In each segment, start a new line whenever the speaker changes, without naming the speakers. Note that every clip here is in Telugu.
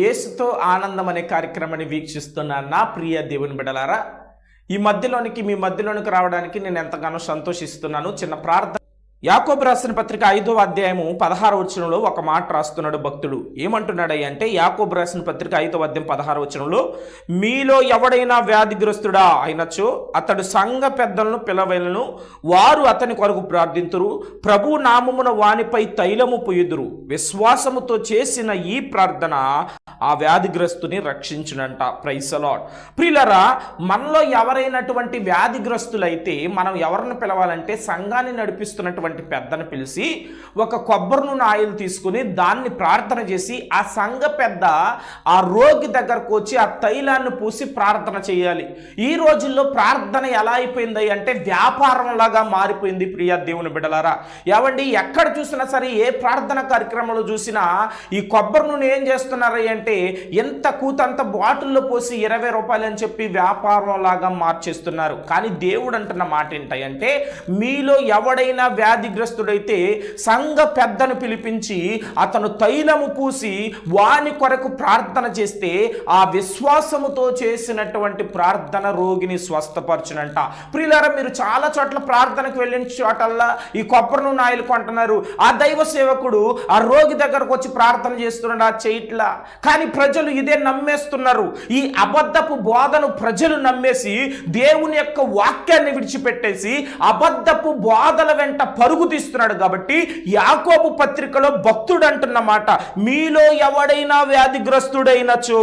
యేసుతో ఆనందం అనే కార్యక్రమాన్ని వీక్షిస్తున్న నా ప్రియ దేవుని బిడలారా ఈ మధ్యలోనికి మీ మధ్యలోనికి రావడానికి నేను ఎంతగానో సంతోషిస్తున్నాను. చిన్న ప్రార్థన యాకోబు రాసిన పత్రిక ఐదవ అధ్యాయము పదహార వచనంలో ఒక మాట రాస్తున్నాడు భక్తుడు. ఏమంటున్నాడయ్య అంటే యాకోబు రాసిన పత్రిక ఐదవ అధ్యాయం పదహార వచనంలో మీలో ఎవడైనా వ్యాధిగ్రస్తుడా? అయినచో అతడు సంఘ పెద్దలను పిలవలను వారు అతని కొరకు ప్రార్థింతురు. ప్రభు నామమున వానిపై తైలము పొయ్యుదురు. విశ్వాసముతో చేసిన ఈ ప్రార్థన ఆ వ్యాధిగ్రస్తుని రక్షించునంట. ప్రైసలాడ్ ప్రిలరా మనలో ఎవరైనటువంటి వ్యాధిగ్రస్తులైతే మనం ఎవరిని పిలవాలంటే సంఘాన్ని నడిపిస్తున్నటువంటి పెద్దను పిలిచి ఒక కొబ్బరి నూనె ఆయిల్ తీసుకుని దాన్ని ప్రార్థన చేసి ఆ సంఘ పెద్ద ఆ రోగి దగ్గరకు వచ్చి ఆ తైలాన్ని పూసి ప్రార్థన చేయాలి. ఈ రోజుల్లో ప్రార్థన ఎలా అయిపోయింది అంటే వ్యాపారంలాగా మారిపోయింది ప్రియ దేవుని బిడలారా ఏవండి ఎక్కడ చూసినా సరే ఏ ప్రార్థన కార్యక్రమంలో చూసినా ఈ కొబ్బరి నూనె ఏం చేస్తున్నారు అంటే ఎంత కూతంత బాటిల్లో పోసి ఇరవై రూపాయలు అని చెప్పి వ్యాపారం లాగా మార్చేస్తున్నారు. కానీ దేవుడు అంటున్న మాట ఏంటంటే మీలో ఎవడైనా వ్యాధిగ్రస్తుడైతే సంఘ పెద్దను పిలిపించి అతను తైలము పూసి వాని కొరకు ప్రార్థన చేస్తే ఆ విశ్వాసముతో చేసినటువంటి ప్రార్థన రోగిని స్వస్థపరచునంట. ప్రియులారా మీరు చాలా చోట్ల ప్రార్థనకు వెళ్ళిన చోటల్లా ఈ కొబ్బరి నూనె ఆయిల్ కొంటున్నారు. ఆ దైవ సేవకుడు ఆ రోగి దగ్గరకు వచ్చి ప్రార్థన చేస్తున్నాడు ఆ చేయట్లా. కానీ ప్రజలు ఇదే నమ్మేస్తున్నారు. ఈ అబద్ధపు బోధను ప్రజలు నమ్మేసి దేవుని యొక్క వాక్యాన్ని విడిచిపెట్టేసి అబద్ధపు బోధల వెంట పరుగు తీస్తున్నాడు కాబట్టి యాకోబు పత్రికలో భక్తుడు అంటున్న మాట మీలో ఎవడైనా వ్యాధిగ్రస్తుడైనచో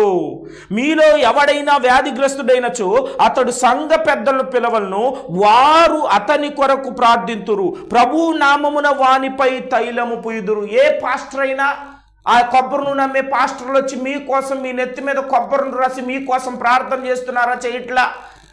మీలో ఎవడైనా వ్యాధిగ్రస్తుడైనచో అతడు సంఘ పెద్దలను పిలవలను వారు అతని కొరకు ప్రార్థింతురు. ప్రభు నామమున వానిపై తైలము పుయుదురు. ఏ పాస్టర్ అయినా ఆ కొబ్బరి నూనె అమ్మే పాస్టర్లు వచ్చి మీకోసం మీ నెత్తి మీద కొబ్బరిని రాసి మీకోసం ప్రార్థన చేస్తున్నారా చేయట్లా?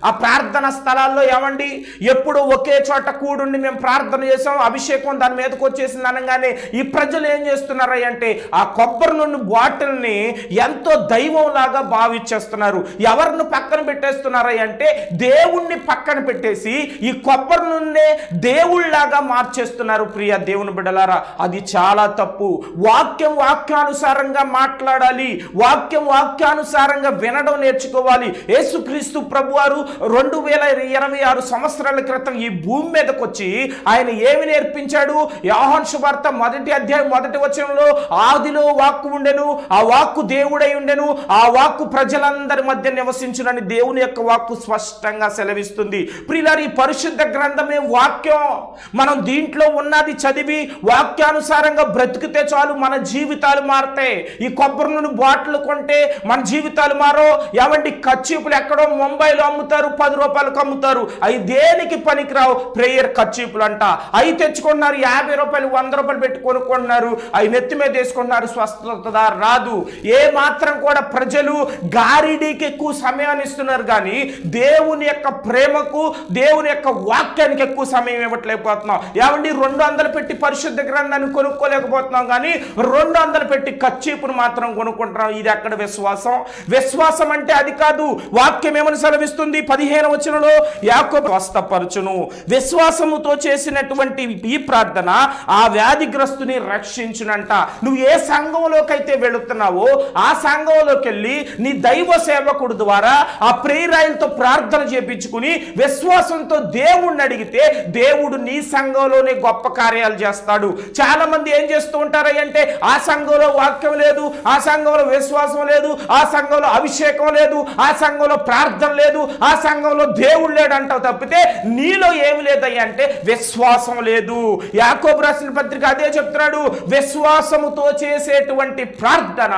ఆ ప్రార్థన స్థలాల్లో ఏమండి? ఎప్పుడు ఒకే చోట కూడుండి మేము ప్రార్థన చేసాం అభిషేకం దాని మీదకి వచ్చేసింది అనగానే ఈ ప్రజలు ఏం చేస్తున్నారా అంటే ఆ కొబ్బరి నుండి బాటిల్ని ఎంతో దైవంలాగా భావించేస్తున్నారు. ఎవరిని పక్కన పెట్టేస్తున్నారా అంటే దేవుణ్ణి పక్కన పెట్టేసి ఈ కొబ్బరి నుండే దేవుళ్ళలాగా మార్చేస్తున్నారు. ప్రియ దేవుని బిడ్డలారా అది చాలా తప్పు. వాక్యం వాక్యానుసారంగా మాట్లాడాలి. వాక్యం వాక్యానుసారంగా వినడం నేర్చుకోవాలి. యేసుక్రీస్తు ప్రభువారు రెండు వేల ఇరవై ఆరు సంవత్సరాల క్రితం ఈ భూమి మీదకి వచ్చి ఆయన ఏమి నేర్పించాడు? యాహాన్ శుభార్త మొదటి అధ్యాయం మొదటి వచనంలో ఆదిలో వాక్కు ఉండెను ఆ వాక్కు దేవుడై ఉండెను ఆ వాక్కు ప్రజలందరి మధ్య నివసించునని దేవుని యొక్క వాక్కు స్పష్టంగా సెలవిస్తుంది. ప్రియులారి ఈ పరిశుద్ధ గ్రంథమే వాక్యం. మనం దీంట్లో ఉన్నది చదివి వాక్యానుసారంగా బ్రతికితే చాలు మన జీవితాలు మారతాయి. ఈ కొబ్బరి నూనె బాటిల్ కొంటే మన జీవితాలు మారో ఏమంటే కచ్చిపులు ఎక్కడో ముంబైలో అమ్ముతారు. పది రూపాయలకు అమ్ముతారు అవి దేనికి పనికిరావు? ప్రేయర్ ఖర్చీపులు అంట అవి తెచ్చుకున్నారు యాభై రూపాయలు వంద రూపాయలు పెట్టి కొనుక్కుంటున్నారు అవి నెత్తి మీద వేసుకున్నారు స్వస్థత రాదు. ఏ మాత్రం కూడా ప్రజలు గారిడీకి ఎక్కువ సమయాన్ని ఇస్తున్నారు కానీ దేవుని యొక్క ప్రేమకు దేవుని యొక్క వాక్యానికి ఎక్కువ సమయం ఇవ్వట్లేకపోతున్నాం. ఏమండి రెండు వందలు పెట్టి పరిశుద్ధ గ్రంథాన్ని కొనుక్కోలేకపోతున్నాం కానీ రెండు వందలు పెట్టి కచ్చీపును మాత్రం కొనుక్కుంటున్నాం. ఇది అక్కడ విశ్వాసం. విశ్వాసం అంటే అది కాదు. వాక్యం ఏమని సెలవిస్తుంది? పదిహేను వచనంలో యాకో స్వస్థపరచును. విశ్వాసముతో చేసినటువంటి ఈ ప్రార్థన ఆ వ్యాధిగ్రస్తుని రక్షించునంట. నువ్వు ఏ సంఘంలోకైతే వెళుతున్నావో ఆ సంఘంలోకి వెళ్ళి నీ దైవ సేవకుడు ద్వారా ఆ ప్రేరాయలతో ప్రార్థన చేపించుకుని విశ్వాసంతో దేవుణ్ణి అడిగితే దేవుడు నీ సంఘంలోనే గొప్ప కార్యాలు చేస్తాడు. చాలా మంది ఏం చేస్తూ ఉంటారు అంటే ఆ సంఘంలో వాక్యం లేదు ఆ సంఘంలో విశ్వాసం లేదు ఆ సంఘంలో అభిషేకం లేదు ఆ సంఘంలో ప్రార్థన లేదు ఆ సంఘంలో దేవుడు లేడంటావు తప్పితే నీలో ఏమి లేదయ్యా అంటే విశ్వాసం లేదు. యాకోబు రాసిన పత్రిక అదే చెప్తున్నాడు విశ్వాసముతో చేసేటువంటి ప్రార్థన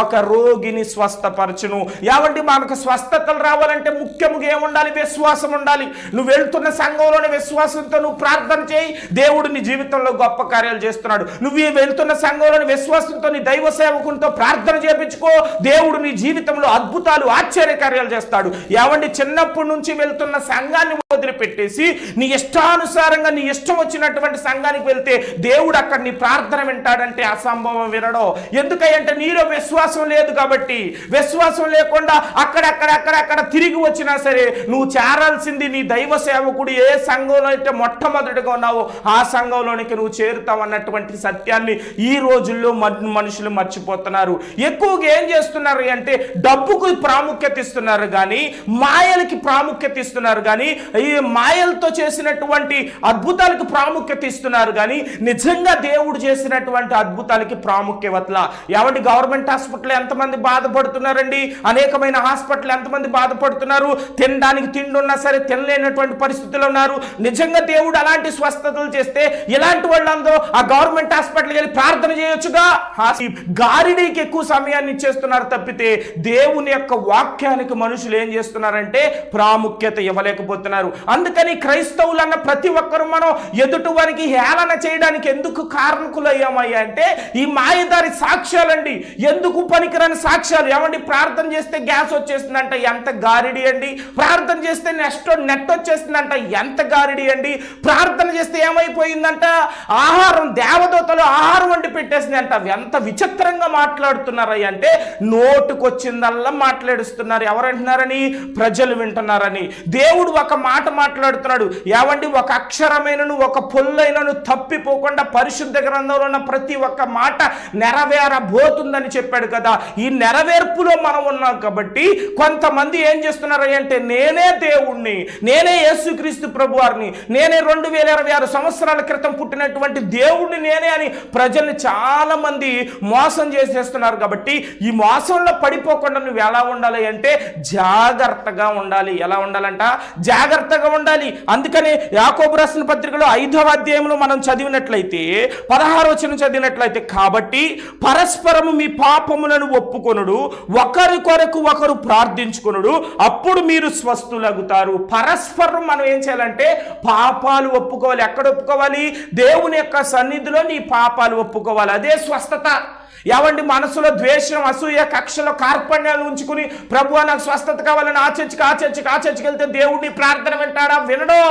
ఒక రోగిని స్వస్థపరచును. ఏమండి మనకు స్వస్థతలు రావాలంటే ముఖ్యముగా ఏముండాలి? విశ్వాసం ఉండాలి. నువ్వు వెళ్తున్న సంఘంలోని విశ్వాసంతో నువ్వు ప్రార్థన చేయి దేవుడు నీ జీవితంలో గొప్ప కార్యాలు చేస్తున్నాడు. నువ్వు వెళ్తున్న సంఘంలోని విశ్వాసంతో నీ దైవ సేవకునితో ప్రార్థన చేపించుకో దేవుడు నీ జీవితంలో అద్భుతాలు ఆశ్చర్య కార్యాలు చేస్తాడు. ఏమండి చిన్న చిన్నప్పటి నుంచి వెళ్తున్న సంఘాన్ని వదిలిపెట్టేసి నీ ఇష్టానుసారంగా నీ ఇష్టం వచ్చినటువంటి సంఘానికి వెళ్తే దేవుడు అక్కడ నీ ప్రార్థన వింటాడంటే అసంభవం వినడం. ఎందుకంటే నీలో విశ్వాసం లేదు కాబట్టి విశ్వాసం లేకుండా అక్కడక్కడ అక్కడక్కడ తిరిగి వచ్చినా సరే నువ్వు చేరాల్సింది నీ దైవ సేవకుడు ఏ సంఘంలో అయితే మొట్టమొదటిగా ఉన్నావో ఆ సంఘంలోనికి నువ్వు చేరుతావు అన్నటువంటి సత్యాన్ని ఈ రోజుల్లో మనుషులు మర్చిపోతున్నారు. ఎక్కువగా ఏం చేస్తున్నారు అంటే డబ్బుకు ప్రాముఖ్యత ఇస్తున్నారు కానీ మాయలకి ప్రాముఖ్యత ఇస్తున్నారు కానీ ఈ మాయలతో చేసినటువంటి అద్భుతాలకు ప్రాముఖ్యత ఇస్తున్నారు కానీ నిజంగా దేవుడు చేసినటువంటి అద్భుతాలకి ప్రాముఖ్యవతల ఏమంటే గవర్నమెంట్ హాస్పిటల్ ఎంతమంది బాధపడుతున్నారండి? అనేకమైన హాస్పిటల్ ఎంతమంది బాధపడుతున్నారు? తినడానికి తిండి ఉన్నా సరే తినలేనటువంటి పరిస్థితులు ఉన్నారు. నిజంగా దేవుడు అలాంటి స్వస్థతలు చేస్తే ఇలాంటి వాళ్ళందరూ ఆ గవర్నమెంట్ హాస్పిటల్కి వెళ్ళి ప్రార్థన చేయొచ్చుగా? గారిడీకి ఎక్కువ సమయాన్ని ఇచ్చేస్తున్నారు తప్పితే దేవుని యొక్క వాక్యానికి మనుషులు ఏం చేస్తున్నారంటే ప్రాముఖ్యత ఇవ్వలేకపోతున్నారు. అందుకని క్రైస్తవులు అన్న ప్రతి ఒక్కరు మనం ఎదుటి వారికి హేళన చేయడానికి ఎందుకు కారణకులయ్యామయ్యా అంటే ఈ మాయదారి సాక్ష్యాలండి. ఎందుకు పనికిరాని సాక్ష్యాలు? ఏమండి? ప్రార్థన చేస్తే గ్యాస్ వచ్చేస్తుందంట ఎంత గారిడి అండి. ప్రార్థన చేస్తే నెక్స్ట్ నెట్ వచ్చేస్తుందంట ఎంత గారిడి అండి. ప్రార్థన చేస్తే ఏమైపోయిందంట? ఆహారం దేవదూతలు ఆహారం వండి పెట్టేసిందంట. ఎంత విచిత్రంగా మాట్లాడుతున్నారయ్య అంటే నోటుకొచ్చిందల్లా మాట్లాడుస్తున్నారు. ఎవరంటున్నారని? ప్రజలు వింటున్నారని. దేవుడు ఒక మాట మాట్లాడుతున్నాడు. ఏమండి ఒక అక్షరమైనను ఒక పొల్లైనను తప్పిపోకుండా పరిశుద్ధ గ్రంథంలో ఉన్న ప్రతి ఒక్క మాట నెరవేరబోతుందని చెప్పాడు కదా. ఈ నెరవేర్పులో మనం ఉన్నాం కాబట్టి కొంతమంది ఏం చేస్తున్నారు అంటే నేనే దేవుణ్ణి నేనే యేసుక్రీస్తు ప్రభువారిని నేనే రెండు వేల ఇరవై ఆరు సంవత్సరాల క్రితం పుట్టినటువంటి దేవుణ్ణి నేనే అని ప్రజల్ని చాలా మంది మోసం చేసేస్తున్నారు కాబట్టి ఈ మోసంలో పడిపోకుండా నువ్వు ఎలా ఉండాలి అంటే జాగ్రత్తగా ఉండాలి. ఎలా ఉండాలంట? జాగ్రత్తగా ఉండాలి. అందుకని యాకోబు రాసిన పత్రికలో ఐదవ అధ్యాయంలో మనం చదివినట్లయితే పదహారు వచ్చిన చదివినట్లయితే కాబట్టి పరస్పరము మీ పాపములను ఒప్పుకొనుడు ఒకరి కొరకు ఒకరు ప్రార్థించుకొనుడు అప్పుడు మీరు స్వస్థులగుతారు. పరస్పరం మనం ఏం చేయాలంటే పాపాలు ఒప్పుకోవాలి. ఎక్కడ ఒప్పుకోవాలి? దేవుని యొక్క సన్నిధిలో నీ పాపాలు ఒప్పుకోవాలి. అదే స్వస్థత. ఎవండి మనసులో ద్వేషం అసూయ కక్షలో కార్పణ్యాలు ఉంచుకుని ప్రభు నాకు స్వస్థత కావాలని ఆచర్చికి చర్చికి ఆ వెళ్తే దేవుడిని ప్రార్థన వింటాడా వినడో.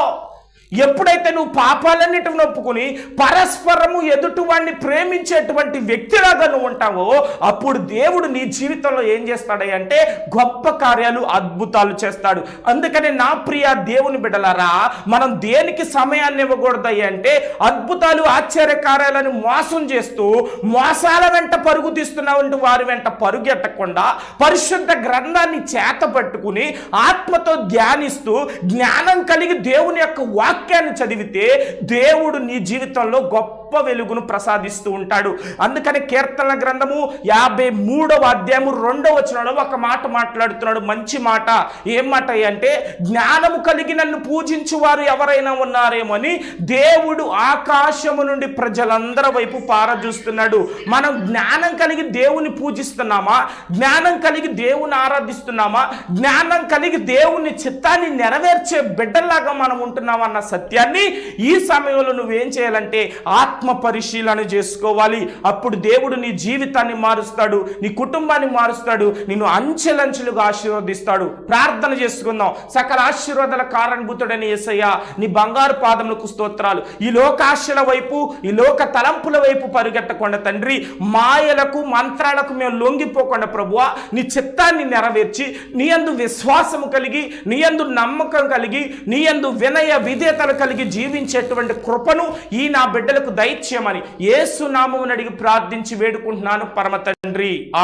ఎప్పుడైతే నువ్వు పాపాలన్నిటిని ఒప్పుకుని పరస్పరము ఎదుటివాడిని ప్రేమించేటువంటి వ్యక్తిలాగా నువ్వు ఉంటావో అప్పుడు దేవుడు నీ జీవితంలో ఏం చేస్తాడు అంటే గొప్ప కార్యాలు అద్భుతాలు చేస్తాడు. అందుకని నా ప్రియ దేవుని బిడ్డలారా మనం దేనికి సమయాన్ని ఇవ్వకూడదు అంటే అద్భుతాలు ఆశ్చర్య కార్యాలను మోసం చేస్తూ మోసాల వెంట పరుగు తీస్తున్నటువంటి వారి వెంట పరుగెట్టకుండా పరిశుద్ధ గ్రంథాన్ని చేత పట్టుకుని ఆత్మతో ధ్యానిస్తూ జ్ఞానం కలిగి దేవుని యొక్క వాక్యాన్ని చదివితే దేవుడు నీ జీవితంలో గొప్ప వెలుగును ప్రసాదిస్తూ ఉంటాడు. అందుకని కీర్తన గ్రంథము యాభై మూడవ అధ్యాయము రెండవ వచనంలో ఒక మాట మాట్లాడుతున్నాడు. మంచి మాట. ఏం మాట అంటే జ్ఞానము కలిగి నన్ను పూజించు వారు ఎవరైనా ఉన్నారేమో అని దేవుడు ఆకాశము నుండి ప్రజలందరి వైపు పారజూస్తున్నాడు. మనం జ్ఞానం కలిగి దేవుని పూజిస్తున్నామా? జ్ఞానం కలిగి దేవుని ఆరాధిస్తున్నామా? జ్ఞానం కలిగి దేవుని చిత్తాన్ని నెరవేర్చే బిడ్డల్లాగా మనం ఉంటున్నామన్న సత్యాన్ని ఈ సమయంలో నువ్వేం చేయాలంటే ఆత్మ ఆత్మ పరిశీలన చేసుకోవాలి. అప్పుడు దేవుడు నీ జీవితాన్ని మారుస్తాడు నీ కుటుంబాన్ని మారుస్తాడు నిన్ను అంచెలంచెలుగా ఆశీర్వదిస్తాడు. ప్రార్థన చేసుకుందాం. సకల ఆశీర్వాదాల కారణభూతుడని యేసయ్య నీ బంగారు పాదములకు స్తోత్రాలు. ఈ లోకాశల వైపు ఈ లోక తలంపుల వైపు పరిగెట్టకుండా తండ్రి మాయలకు మంత్రాలకు మేము లొంగిపోకుండా ప్రభువ నీ చిత్తాన్ని నెరవేర్చి నీ అందు విశ్వాసము కలిగి నీ యందు నమ్మకం కలిగి నీ యందు వినయ విధేతలు కలిగి జీవించేటువంటి కృపను ఈ నా బిడ్డలకు దయ దయచేయమని నామమును అడిగి ప్రార్థించి వేడుకుంటున్నాను పరమ తండ్రి.